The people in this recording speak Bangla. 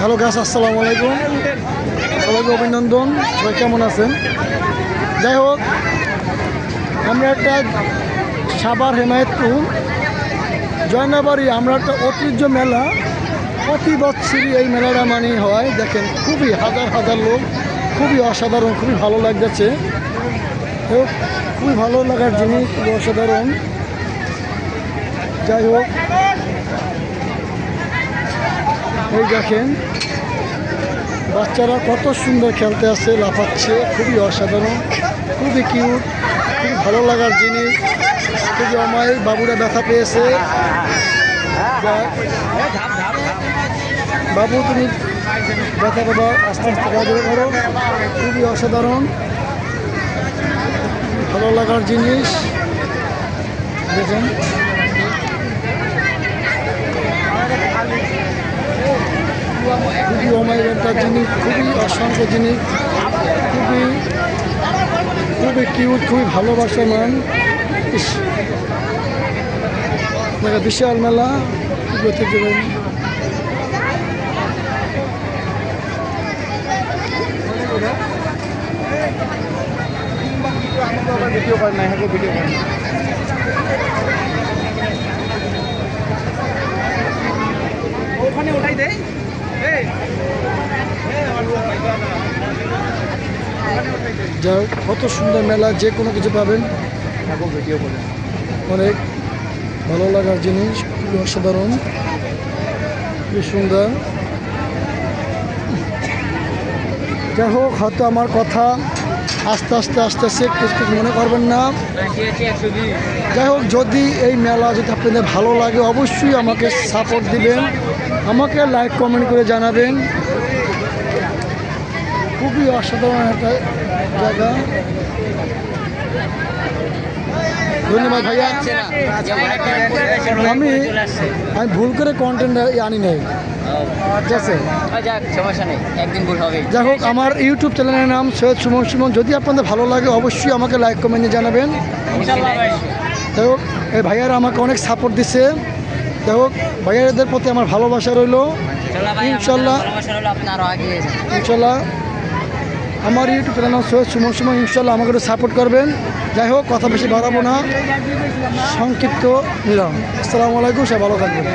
হ্যালো গাছ আসসালামু আলাইকুম। সবাইকে অভিনন্দন। সবাই কেমন আছেন? যাই হোক, আমরা একটা সাবার হেমায়তপুর, জয়নাবাড়ি, আমরা একটা ঐতিহ্য মেলা। প্রতি বছরই এই মেলাটা মানে হয়। দেখেন, খুবই হাজার হাজার লোক, খুবই অসাধারণ, খুবই ভালো লাগতেছে। খুবই ভালো লাগার জিনিস খুবই অসাধারণ। যাই হোক এই দেখেন, বাচ্চারা কত সুন্দর খেলতে আছে লাফাচ্ছে, খুবই অসাধারণ, খুবই কিউট খুবই ভালো লাগার জিনিস, খুবই অমায়িক, বাবুরা ব্যথা পেয়েছে। বাবু, তুমি ব্যথা পাবা, আস্তে আস্তে কাজে করো খুবই অসাধারণ, ভালো লাগার জিনিস, দেখেন খুবই জিনিস খুবই অসংখ্য জিনিস খুবই খুবই কিউট খুবই ভালোবাসার মান। বিশাল মেলা ঐতিহ্যবাহী ভিডিও ওখানে ওঠাই দেয়? যা কত সুন্দর মেলা, যে কোনো কিছু পাবেন। অনেক ভালো লাগার জিনিস, খুবই অসাধারণ, খুবই সুন্দর। যাই হোক, হয়তো আমার কথা আস্তে আস্তে আস্তে আস্তে কিছু কিছু মনে করবেন না। যাই হোক, যদি এই মেলা যদি আপনাদের ভালো লাগে, অবশ্যই আমাকে সাপোর্ট দিবেন। আমাকে লাইক কমেন্ট করে জানাবেন। খুবই অসাধারণ একটা জায়গা। ধন্যবাদ ভাইয়া। আমি আমি ভুল করে কন্টেন্ট আনি নাই। ঠিক আছে? হবে যাই হোক আমার ইউটিউব চ্যানেলের নাম সৈয়দ সুমন সুমন। যদি আপনাদের ভালো লাগে অবশ্যই আমাকে লাইক কমেন্টে জানাবেন। যাই হোক এই ভাইয়ারা আমাকে অনেক সাপোর্ট দিছে। যাই হোক ভাইয়াদের প্রতি আমার ভালোবাসা রইল। ইনশাল্লাহ। ইনশাল্লাহ আমার ইউটিউব চ্যানেল সৈয়দ সুমন সুমন ইনশাল্লাহ আমাকে একটু সাপোর্ট করবেন। যাই হোক, কথা বেশি বাড়াবো না। সংক্ষিপ্ত নিলাম আসসালামু আলাইকুম সে ভালো থাকবেন।